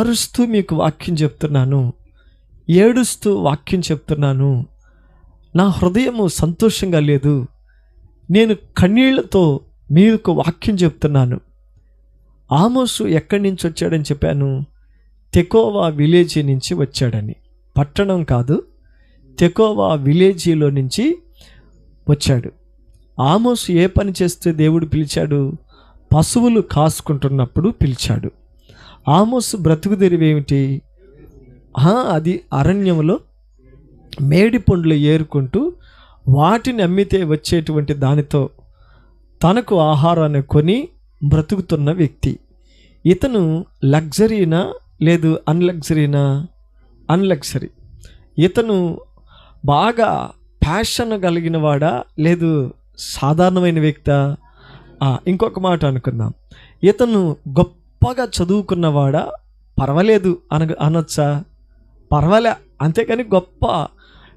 ఆరుస్తూ మీకు వాక్యం చెప్తున్నాను. ఏడుస్తూ వాక్యం చెప్తున్నాను. నా హృదయము సంతోషంగా లేదు. నేను కన్నీళ్ళతో మీకు వాక్యం చెప్తున్నాను. ఆమోసు ఎక్కడి నుంచి వచ్చాడని చెప్పాను. తెకోవా విలేజీ నుంచి వచ్చాడని. పట్టణం కాదు. తెకోవా విలేజీలో నుంచి వచ్చాడు. ఆమోసు ఏ పని చేస్తే దేవుడు పిలిచాడు? పశువులు కాసుకుంటున్నప్పుడు పిలిచాడు. ఆమోసు బ్రతుకు తెరివేమిటి ఆ, అది అరణ్యంలో మేడి పండ్లు ఏరుకుంటూ వాటిని అమ్మితే వచ్చేటువంటి దానితో తనకు ఆహారాన్ని కొని బ్రతుకుతున్న వ్యక్తి. ఇతను లగ్జరీనా? లేదు అన్లగ్జరీనా? అన్లగ్జరీ. ఇతను బాగా ప్యాషన్ కలిగిన వాడా? లేదు సాధారణమైన వ్యక్త? ఇంకొక మాట అనుకుందాం. ఇతను గొప్ప గొప్పగా చదువుకున్నవాడా? పర్వాలేదు అన అనొచ్చా? పర్వాలే అంతేకాని గొప్ప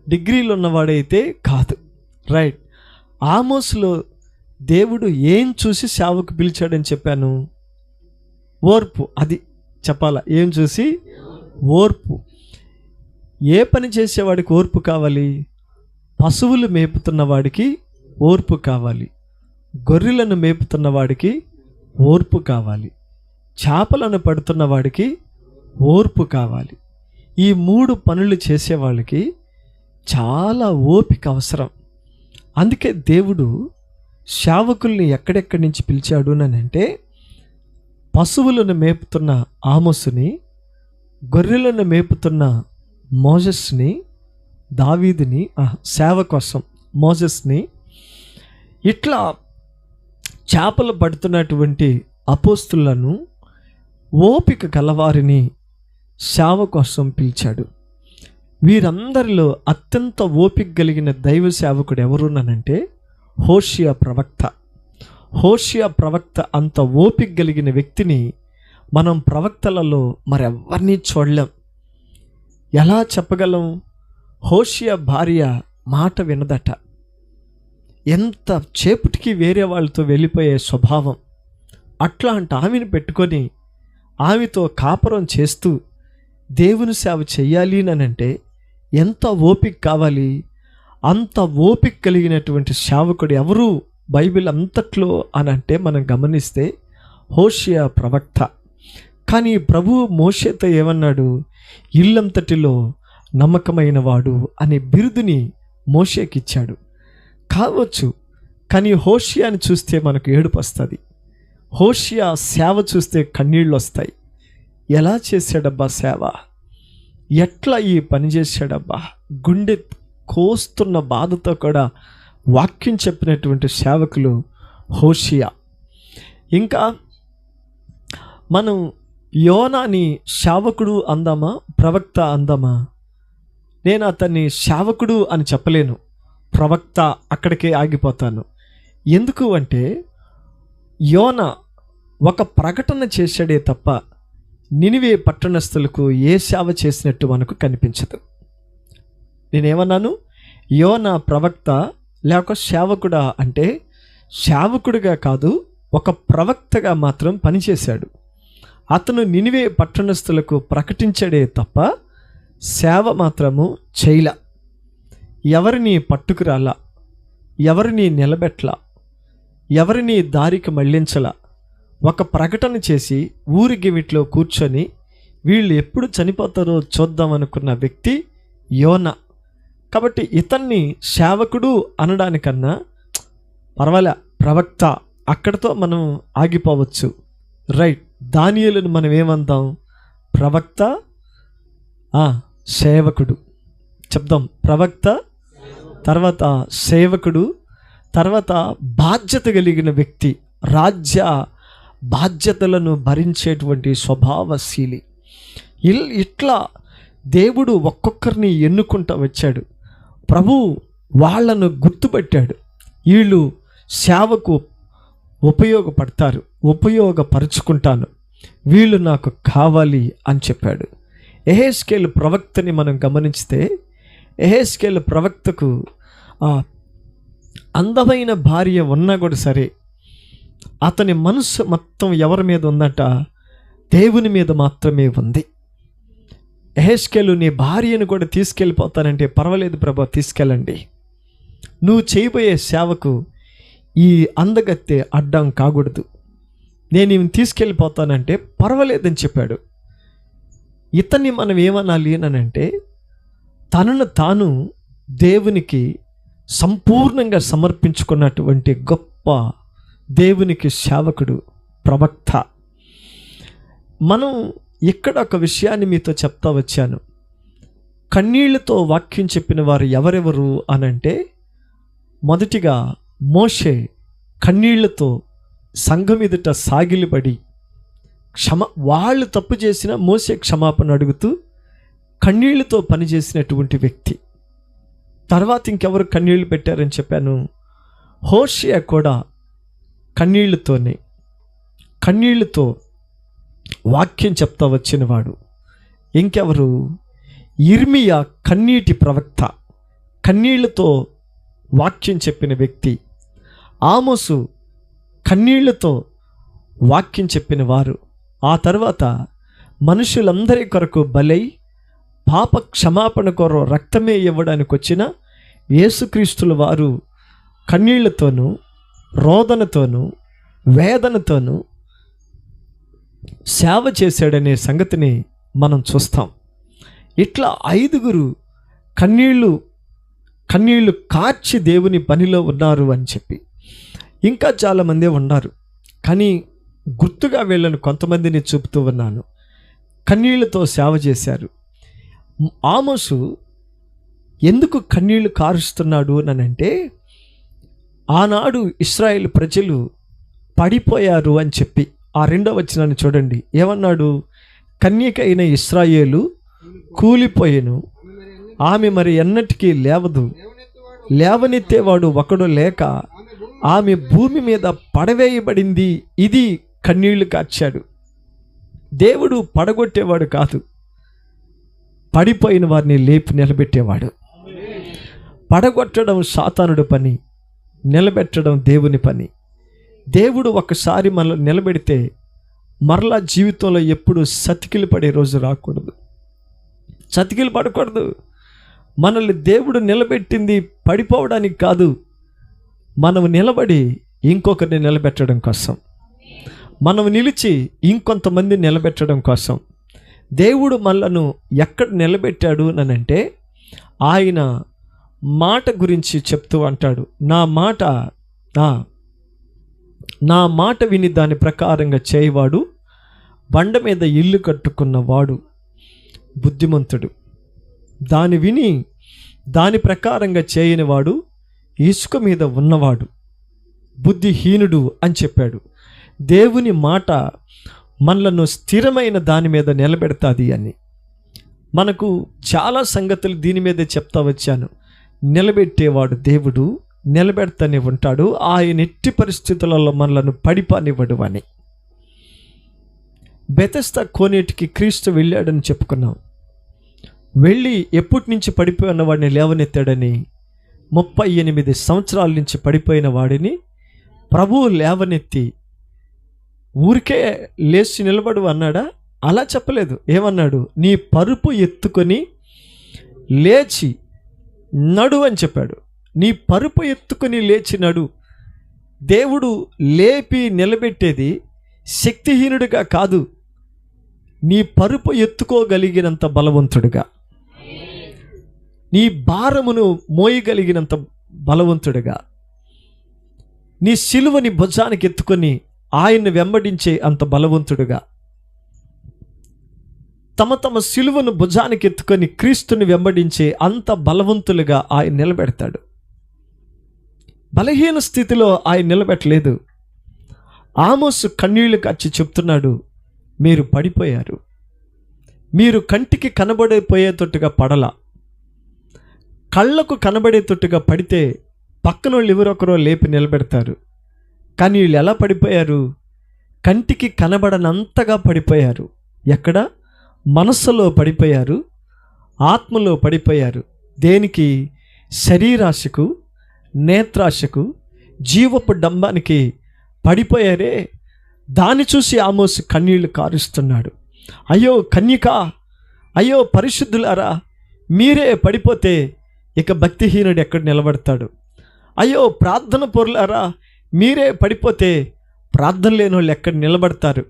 డిగ్రీలు ఉన్నవాడైతే కాదు. రైట్. ఆమోస్లో దేవుడు ఏం చూసి సేవకు పిలిచాడని చెప్పాను? ఓర్పు అది చెప్పాలా? ఏం చూసి? ఓర్పు. ఏ పని చేసేవాడికి ఓర్పు కావాలి? పశువులు మేపుతున్న వాడికి ఓర్పు కావాలి. గొర్రెలను మేపుతున్న వాడికి ఓర్పు కావాలి. చేపలను పడుతున్న వాడికి ఓర్పు కావాలి. ఈ మూడు పనులు చేసేవాళ్ళకి చాలా ఓపిక అవసరం. అందుకే దేవుడు శావకుల్ని ఎక్కడెక్కడి నుంచి పిలిచాడు అని అంటే పశువులను మేపుతున్న ఆమోసుని గొర్రెలను మేపుతున్న మోజస్ని దావీదిని సేవ కోసం మోజస్ని ఇట్లా చేపలు పడుతున్నటువంటి అపోస్తులను ఓపిక గలవారిని సేవ కోసం పిలిచాడు. వీరందరిలో అత్యంత ఓపిక కలిగిన దైవ సేవకుడు ఎవరున్నానంటే హోషియా ప్రవక్త. హోషియా ప్రవక్త అంత ఓపిక కలిగిన వ్యక్తిని మనం ప్రవక్తలలో మరెవరిని చూడలేం. ఎలా చెప్పగలం? హోషియా భార్య మాట వినదట. ఎంత చేపటికి వేరే వాళ్ళతో వెళ్ళిపోయే స్వభావం. అట్లాంటి ఆమెను పెట్టుకొని ఆమెతో కాపురం చేస్తూ దేవుని సేవ చేయాలి అని అంటే ఎంత ఓపిక కావాలి? అంత ఓపిక కలిగినటువంటి సేవకుడు ఎవరు? బైబిల్ అంతట్లో అని అంటే మనం గమనిస్తే హోషియా ప్రవక్త. కానీ ప్రభు మోషేతో ఏమన్నాడు? ఇల్లంతటిలో నమ్మకమైన వాడు అనే బిరుదుని మోషేకిచ్చాడు. కావచ్చు కానీ హోషియాని చూస్తే మనకు ఏడుపు వస్తుంది హోషియా సేవ చూస్తే కన్నీళ్ళు వస్తాయి ఎలా చేశాడబ్బా సేవ? ఎట్లా ఈ పని చేశాడబ్బా? గుండె కోస్తున్న బాధతో కూడా వాక్యం చెప్పినటువంటి సేవకులు హోషియా. ఇంకా మనం యోనాని శావకుడు అందామా? ప్రవక్త అందామా? నేను అతన్ని శావకుడు అని చెప్పలేను. ప్రవక్త అక్కడికే ఆగిపోతాను. ఎందుకు అంటే యోన ఒక ప్రకటన చేశాడే తప్ప నినివే పట్టణస్థులకు ఏ సేవ చేసినట్టు మనకు కనిపించదు. నేనేమన్నాను? యోన ప్రవక్త లేక సేవకుడా అంటే సేవకుడిగా కాదు ఒక ప్రవక్తగా మాత్రం పనిచేశాడు. అతను నినివే పట్టణస్థులకు ప్రకటించడే తప్ప సేవ మాత్రము చేయల. ఎవరిని పట్టుకురాలా? ఎవరిని నిలబెట్టలా ఎవరిని దారికి మళ్ళించలా ఒక ప్రకటన చేసి ఊరి గివిట్లో కూర్చొని వీళ్ళు ఎప్పుడు చనిపోతారో చూద్దాం అనుకున్న వ్యక్తి యోన. కాబట్టి ఇతన్ని సేవకుడు అనడానికన్నా పర్వాలే ప్రవక్త అక్కడితో మనం ఆగిపోవచ్చు. రైట్ దానియులను మనం ఏమందాం? ప్రవక్త సేవకుడు. చెప్దాం ప్రవక్త తర్వాత సేవకుడు తర్వాత బాధ్యత కలిగిన వ్యక్తి రాజ్య బాధ్యతలను భరించేటువంటి స్వభావశీలి. ఇల్ ఇట్లా దేవుడు ఒక్కొక్కరిని ఎన్నుకుంటూ వచ్చాడు. ప్రభు వాళ్ళను గుర్తుపెట్టాడు. వీళ్ళు సేవకు ఉపయోగపడతారు ఉపయోగపరుచుకుంటాను. వీళ్ళు నాకు కావాలి అని చెప్పాడు. ఎహేస్కేల్ ప్రవక్తని మనం గమనిస్తే ఎహేస్కేల్ ప్రవక్తకు అందమైన భార్య ఉన్నా కూడా సరే అతని మనసు మొత్తం ఎవరి మీద ఉందట? దేవుని మీద మాత్రమే ఉంది. ఎహెస్కెలు నీ భార్యను కూడా తీసుకెళ్ళిపోతానంటే పర్వాలేదు ప్రభా తీసుకెళ్ళండి. నువ్వు చేయబోయే సేవకు ఈ అందగత్తె అడ్డం కాకూడదు. నేను ఈమె తీసుకెళ్ళిపోతానంటే పర్వాలేదని చెప్పాడు. ఇతన్ని మనం ఏమనాలి అని అంటే తనను తాను దేవునికి సంపూర్ణంగా సమర్పించుకున్నటువంటి గొప్ప దేవునికి సేవకుడు ప్రవక్త. మనం ఇక్కడ ఒక విషయాన్ని మీతో చెప్తా వచ్చాను. కన్నీళ్ళతో వాక్యం చెప్పిన వారు ఎవరెవరు అనంటే మొదటిగా మోషే కన్నీళ్ళతో సంఘం ఎదుట సాగిలిపడి క్షమ వాళ్ళు తప్పు చేసిన మోసే క్షమాపణ అడుగుతూ కన్నీళ్ళతో పనిచేసినటువంటి వ్యక్తి. తర్వాత ఇంకెవరు కన్నీళ్ళు పెట్టారని చెప్పాను? హోషియా కూడా కన్నీళ్ళతోనే కన్నీళ్ళతో వాక్యం చెప్తా వచ్చినవాడు. ఇంకెవరు? ఇర్మియా కన్నీటి ప్రవక్త కన్నీళ్ళతో వాక్యం చెప్పిన వ్యక్తి. ఆమోసు కన్నీళ్ళతో వాక్యం చెప్పిన వారు. ఆ తర్వాత మనుషులందరి కొరకు బలై పాప క్షమాపణ కొర రక్తమే ఇవ్వడానికి వచ్చిన యేసుక్రీస్తుల వారు కన్నీళ్ళతోనూ రోదనతోనూ వేదనతోనూ సేవ చేశాడనే సంగతిని మనం చూస్తాం. ఇట్లా ఐదుగురు కన్నీళ్ళు కన్నీళ్ళు కార్చి దేవుని పనిలో ఉన్నారు అని చెప్పి. ఇంకా చాలామందే ఉన్నారు. కానీ గుర్తుగా వీళ్ళను కొంతమందిని చూపుతూ ఉన్నాను. కన్నీళ్ళతో సేవ చేశారు. ఆమోసు ఎందుకు కన్నీళ్ళు కారుస్తున్నాడు అని అంటే ఆనాడు ఇస్రాయేల్ ప్రజలు పడిపోయారు అని చెప్పి ఆ రెండో వచ్చినాన్ని చూడండి. ఏమన్నాడు? కన్యక అయిన ఇస్రాయేలు కూలిపోయేను. ఆమె మరి ఎన్నటికీ లేవదు. లేవనెత్తేవాడు ఒకడు లేక ఆమె భూమి మీద పడవేయబడింది. ఇది కన్నీళ్ళు కార్చాడు. దేవుడు పడగొట్టేవాడు కాదు. పడిపోయిన వారిని లేపి నిలబెట్టేవాడు. పడగొట్టడం సాతానుడు పని. నిలబెట్టడం దేవుని పని. దేవుడు ఒకసారి మనల్ని నిలబెడితే మరలా జీవితంలో ఎప్పుడు సతికిలు పడే రోజు రాకూడదు. సతికిలు పడకూడదు. మనల్ని దేవుడు నిలబెట్టింది పడిపోవడానికి కాదు మనం నిలబడి ఇంకొకరిని నిలబెట్టడం కోసం. మనం నిలిచి ఇంకొంతమంది నిలబెట్టడం కోసం. దేవుడు మనలను ఎక్కడ నిలబెట్టాడు అనంటే ఆయన మాట గురించి చెప్తూ అంటాడు. నా మాట నా మాట విని దాని ప్రకారంగా చేయవాడు బండ మీద ఇల్లు కట్టుకున్నవాడు బుద్ధిమంతుడు. దాని విని దాని ప్రకారంగా చేయనివాడు ఇసుక మీద ఉన్నవాడు బుద్ధిహీనుడు అని చెప్పాడు. దేవుని మాట మనలను స్థిరమైన దాని మీద నిలబెడతాది అని. మనకు చాలా సంగతులు దీని మీదే చెప్తా వచ్చాను. నిలబెట్టేవాడు దేవుడు నిలబెడతానే ఉంటాడు ఆయన ఎట్టి పరిస్థితులలో మనలను పడిపానివ్వడు అని బెతస్త కోనేటికి క్రీస్తు వెళ్ళాడని చెప్పుకున్నాం. వెళ్ళి ఎప్పటి నుంచి పడిపోయిన వాడిని లేవనెత్తాడని ముప్పై ఎనిమిది సంవత్సరాల నుంచి పడిపోయిన వాడిని ప్రభువు లేవనెత్తి ఊరికే లేచి నిలబడు అన్నాడా? అలా చెప్పలేదు. ఏమన్నాడు? నీ పరుపు ఎత్తుకొని లేచి నడు అని చెప్పాడు. నీ పరుపు ఎత్తుకొని లేచి నడు. దేవుడు లేపి నిలబెట్టేది శక్తిహీనుడిగా కాదు నీ పరుపు ఎత్తుకోగలిగినంత బలవంతుడిగా. నీ భారమును మోయగలిగినంత బలవంతుడిగా. నీ సిలువని భుజానికి ఎత్తుకొని ఆయన్ని వెంబడించే అంత బలవంతుడుగా. తమ తమ సిలువను భుజానికి ఎత్తుకొని క్రీస్తుని వెంబడించే అంత బలవంతులుగా ఆయన నిలబెడతాడు. బలహీన స్థితిలో ఆయన నిలబెట్టలేదు. ఆమోసు కన్నీళ్ళు కచ్చి చెప్తున్నాడు మీరు పడిపోయారు. మీరు కంటికి కనబడిపోయేటట్టుగా పడల. కళ్ళకు కనబడేటట్టుగా పడితే పక్కన వాళ్ళు ఎవరొకరో లేపి నిలబెడతారు. కానీ వీళ్ళు ఎలా పడిపోయారు? కంటికి కనబడనంతగా పడిపోయారు. ఎక్కడ? మనస్సులో పడిపోయారు ఆత్మలో పడిపోయారు. దేనికి? శరీరాశకు నేత్రాశకు జీవపు డంబానికి పడిపోయారే. దాన్ని చూసి ఆమోసు కన్నీళ్ళు కారుస్తున్నాడు. అయ్యో కన్యక అయ్యో పరిశుద్ధులారా మీరే పడిపోతే ఇక భక్తిహీనుడు ఎక్కడ నిలబడతాడు? అయ్యో ప్రార్థన పొరులారా మీరే పడిపోతే ప్రార్థన లేని వాళ్ళు ఎక్కడ నిలబడతారు?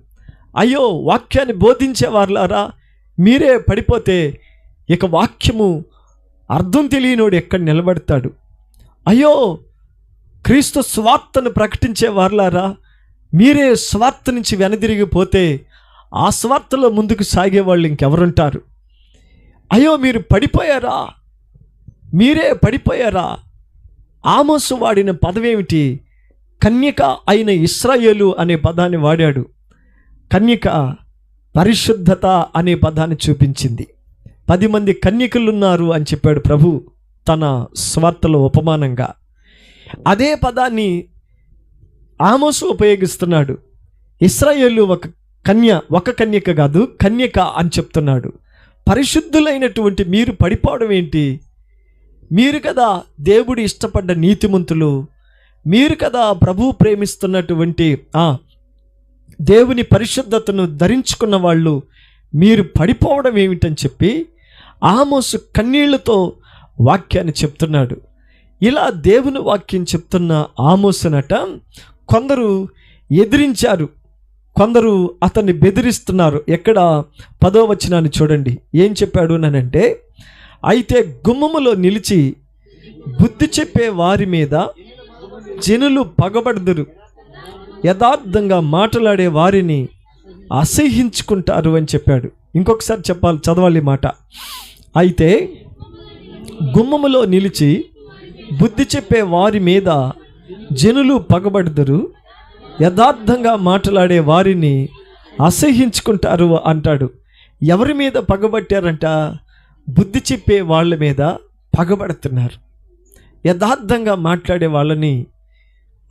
అయ్యో వాక్యాన్ని బోధించే వారులారా మీరే పడిపోతే ఇక వాక్యము అర్థం తెలియనోడు ఎక్కడ నిలబడతాడు? అయ్యో క్రీస్తు స్వార్థను ప్రకటించే వారులారా మీరే స్వార్థ నుంచి వెనదిరిగిపోతే ఆ స్వార్థలో ముందుకు సాగే వాళ్ళు ఇంకెవరుంటారు? అయ్యో మీరు పడిపోయారా? మీరే పడిపోయారా? ఆమోసు వాడిన పదవేమిటి? కన్యక అయిన ఇస్రాయేలు అనే పదాన్ని వాడాడు. కన్యక పరిశుద్ధత అనే పదాన్ని చూపించింది. పది మంది కన్యకలున్నారు అని చెప్పాడు ప్రభు తన స్వార్థలో ఉపమానంగా. అదే పదాన్ని ఆమోసు ఉపయోగిస్తున్నాడు. ఇస్రాయేలు ఒక కన్య ఒక కన్యక కాదు కన్యక అని చెప్తున్నాడు. పరిశుద్ధులైనటువంటి మీరు పడిపోవడం ఏంటి? మీరు కదా దేవుడు ఇష్టపడ్డ నీతిమంతులు మీరు కదా ప్రభు ప్రేమిస్తున్నటువంటి ఆ దేవుని పరిశుద్ధతను ధరించుకున్న వాళ్ళు మీరు పడిపోవడం ఏమిటని చెప్పి ఆమోసు కన్నీళ్ళతో వాక్యాన్ని చెప్తున్నాడు. ఇలా దేవుని వాక్యం చెప్తున్న ఆమోసునట కొందరు ఎదిరించారు. కొందరు అతన్ని బెదిరిస్తున్నారు. ఎక్కడ? పదో వచనాన్ని చూడండి. ఏం చెప్పాడు నానంటే అయితే గుమ్మములో నిలిచి బుద్ధి చెప్పే వారి మీద జనులు పగబడదురు. యథార్థంగా మాట్లాడే వారిని అసహించుకుంటారు అని చెప్పాడు. ఇంకొకసారి చెప్పాలి చదవాలి మాట. అయితే గుమ్మములో నిలిచి బుద్ధి చెప్పే వారి మీద జనులు పగబడదురు యథార్థంగా మాట్లాడే వారిని అసహించుకుంటారు అంటాడు. ఎవరి మీద పగబట్టారంట? బుద్ధి చెప్పే వాళ్ళ మీద పగబడుతున్నారు. యథార్థంగా మాట్లాడే వాళ్ళని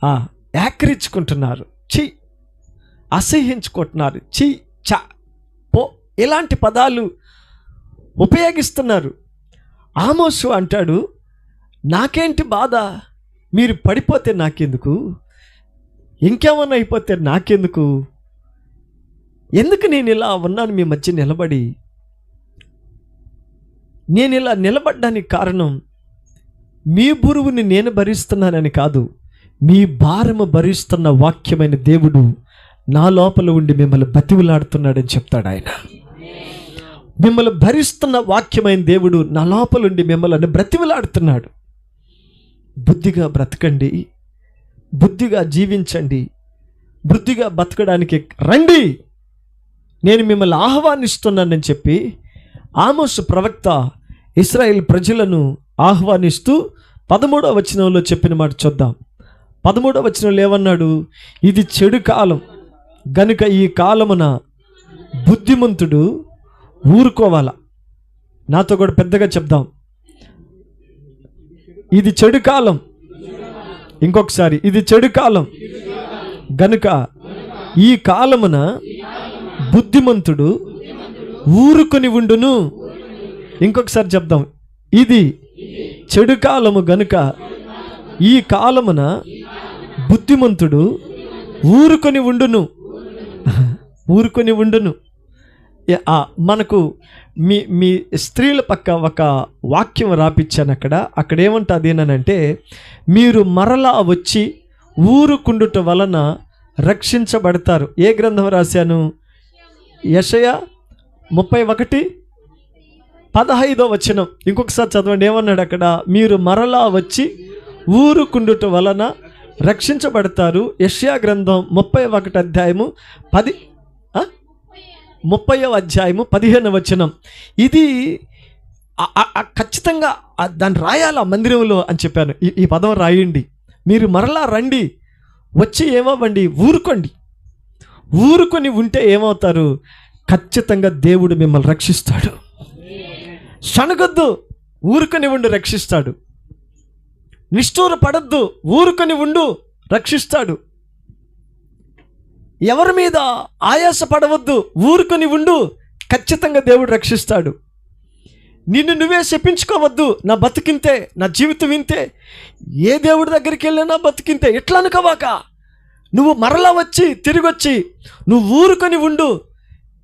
ఆ, ఏకరించుకుంటున్నారు. చి అసహ్యించుకుంటున్నారు. చి చ పో! ఇలాంటి పదాలు ఉపయోగిస్తున్నారు. ఆమోసు అంటాడు నాకేంటి బాధ? మీరు పడిపోతే నాకెందుకు? ఇంకేమన్నా అయిపోతే నాకెందుకు? ఎందుకు నేను ఇలా ఉన్నాను మీ మధ్య నిలబడి? నేను ఇలా నిలబడ్డానికి కారణం మీ బురువుని నేను భరిస్తున్నానని కాదు. మీ భారము భరిస్తున్న వాక్యమైన దేవుడు నా లోపల ఉండి మిమ్మల్ని బతివులాడుతున్నాడని చెప్తాడు ఆయన. మిమ్మల్ని భరిస్తున్న వాక్యమైన దేవుడు నా లోపల ఉండి మిమ్మల్ని బ్రతివులాడుతున్నాడు బుద్ధిగా బ్రతకండి బుద్ధిగా జీవించండి బుద్ధిగా బతకడానికి రండి. నేను మిమ్మల్ని ఆహ్వానిస్తున్నానని చెప్పి ఆమోసు ప్రవక్త ఇస్రాయేల్ ప్రజలను ఆహ్వానిస్తూ పదమూడవ వచనంలో చెప్పిన మాట చూద్దాం. పదమూడవ వచనంలో ఏమన్నాడు? ఇది చెడు కాలం. గనుక ఈ కాలమున బుద్ధిమంతుడు ఊరుకోవాల. నాతో కూడా పెద్దగా చెప్దాం. ఇది చెడు కాలం. ఇంకొకసారి ఇది చెడు కాలం. గనుక ఈ కాలమున బుద్ధిమంతుడు ఊరుకొని ఉండును. ఇంకొకసారి చెప్దాం. ఇది చెడు కాలము గనుక ఈ కాలమున బుద్ధిమంతుడు ఊరుకొని ఉండును. ఊరుకొని ఉండును. మనకు మీ మీ స్త్రీల పక్క ఒక వాక్యం రాపిచ్చాను అక్కడ. అక్కడ ఏమంటుంది అంటే మీరు మరలా వచ్చి ఊరుకుండుట వలన రక్షించబడతారు. ఏ గ్రంథం రాశాను? యషయ ముప్పై ఒకటి పదహైదో వచనం. ఇంకొకసారి చదవండి ఏమన్నాడు అక్కడ? మీరు మరలా వచ్చి ఊరుకుండుట వలన రక్షించబడతారు. యష్యా గ్రంథం ముప్పై ఒకటి అధ్యాయము పది ఆ? ముప్పైవ అధ్యాయము పదిహేను వచనం. ఇది ఖచ్చితంగా దాన్ని రాయాలి ఆ మందిరంలో అని చెప్పాను. ఈ ఈ పదం రాయండి. మీరు మరలా రండి వచ్చి ఏమవ్వండి? ఊరుకోండి. ఊరుకొని ఉంటే ఏమవుతారు? ఖచ్చితంగా దేవుడు మిమ్మల్ని రక్షిస్తాడు. సనగొద్దు ఊరుకొని ఉండు రక్షిస్తాడు. నిష్ఠూర పడద్దు ఊరుకొని ఉండు రక్షిస్తాడు. ఎవరి మీద ఆయాస పడవద్దు ఊరుకొని ఉండు ఖచ్చితంగా దేవుడు రక్షిస్తాడు. నిన్ను నువ్వే శపించుకోవద్దు నా బతికింతే నా జీవితం ఇంతే. ఏ దేవుడి దగ్గరికి వెళ్ళినా బతికింతే ఎట్లా అనుకోవాక? నువ్వు మరలా వచ్చి తిరిగి వచ్చి నువ్వు ఊరుకొని ఉండు.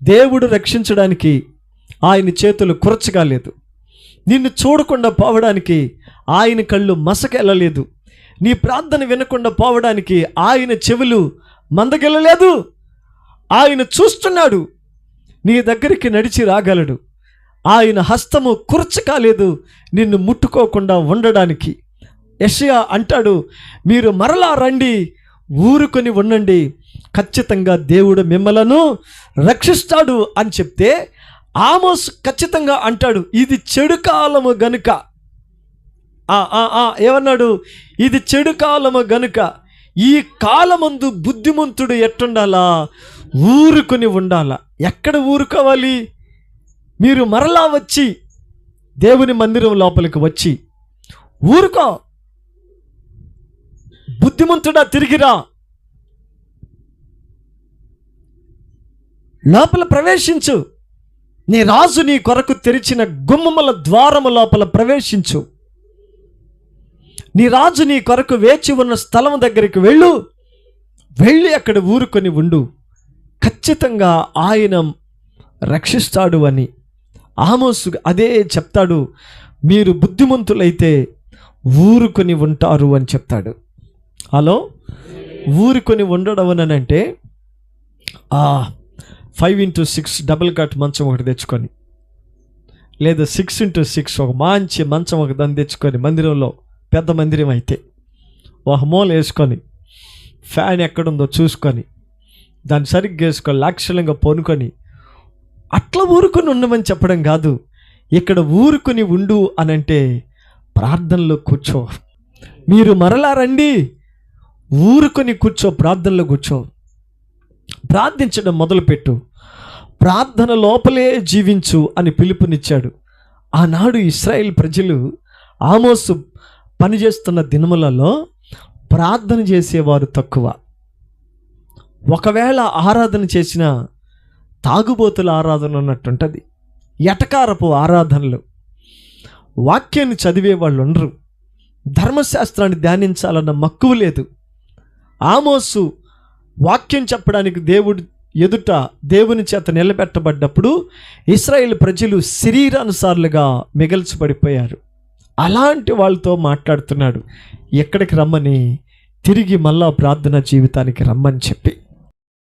దేవుడు రక్షించడానికి ఆయన చేతులు కురచగాలేదు నిన్ను చూడకుండా పోవడానికి ఆయన కళ్ళు మసకెళ్ళలేదు. నీ ప్రార్థన వినకుండా పోవడానికి ఆయన చెవులు మందకెళ్ళలేదు. ఆయన చూస్తున్నాడు. నీ దగ్గరికి నడిచి రాగలడు. ఆయన హస్తము కుర్చకాలేదు నిన్ను ముట్టుకోకుండా ఉండడానికి. యషయా అంటాడు మీరు మరలా రండి ఊరుకొని ఉండండి. ఖచ్చితంగా దేవుడు మిమ్మలను రక్షిస్తాడు అని చెప్తే ఆమోస్ ఖచ్చితంగా అంటాడు ఇది చెడు కాలము గనుక. ఏమన్నాడు? ఇది చెడు కాలము గనుక ఈ కాలమందు బుద్ధిమంతుడు ఎట్టుండాలా? ఊరుకొని ఉండాలా. ఎక్కడ ఊరుకోవాలి? మీరు మరలా వచ్చి దేవుని మందిరం లోపలికి వచ్చి ఊరుకో. బుద్ధిమంతుడా తిరిగిరా. లోపల ప్రవేశించు. నీ రాజు నీ కొరకు తెరిచిన గుమ్మముల ద్వారము లోపల ప్రవేశించు. నీ రాజు నీ కొరకు వేచి ఉన్న స్థలం దగ్గరికి వెళ్ళు. వెళ్ళి అక్కడ ఊరుకొని ఉండు. ఖచ్చితంగా ఆయన రక్షిస్తాడు అని ఆమోసు అదే చెప్తాడు. మీరు బుద్ధిమంతులైతే ఊరుకొని ఉంటారు అని చెప్తాడు. హలో? ఊరుకొని ఉండడం అని అంటే five into six double cot మంచం ఒకటి తెచ్చుకొని లేదా సిక్స్ ఇంటూ సిక్స్ ఒక మంచి మంచం ఒక దాన్ని తెచ్చుకొని మందిరంలో పెద్ద మందిరం అయితే. ఒక మూల వేసుకొని ఫ్యాన్ ఎక్కడుందో చూసుకొని దాన్ని సరిగ్గా వేసుకొని లక్షలంగా పొనుకొని అట్లా ఊరుకొని ఉండమని చెప్పడం కాదు ఇక్కడ ఊరుకొని ఉండు అని అంటే ప్రార్థనలో కూర్చో. మీరు మరలా రండి ఊరుకొని కూర్చో ప్రార్థనలో కూర్చో. ప్రార్థించడం మొదలుపెట్టు. ప్రార్థన లోపలే జీవించు అని పిలుపునిచ్చాడు. ఆనాడు ఇస్రాయేల్ ప్రజలు ఆమోసు పనిచేస్తున్న దినములలో ప్రార్థన చేసేవారు తక్కువ. ఒకవేళ ఆరాధన చేసిన తాగుబోతుల ఆరాధన ఉన్నట్టుంటుంది ఎటకారపు ఆరాధనలు. వాక్యాన్ని చదివే వాళ్ళు ఉండరు. ధర్మశాస్త్రాన్ని ధ్యానించాలన్న మక్కువ లేదు. ఆమోసు వాక్యం చెప్పడానికి దేవుడు ఎదుట దేవుని చేత నిలబెట్టబడ్డప్పుడు ఇస్రాయేల్ ప్రజలు శరీరానుసారులుగా మిగల్చబడిపోయారు. అలాంటి వాళ్ళతో మాట్లాడుతున్నాడు. ఎక్కడికి రమ్మని? తిరిగి మళ్ళా ప్రార్థన జీవితానికి రమ్మని చెప్పి.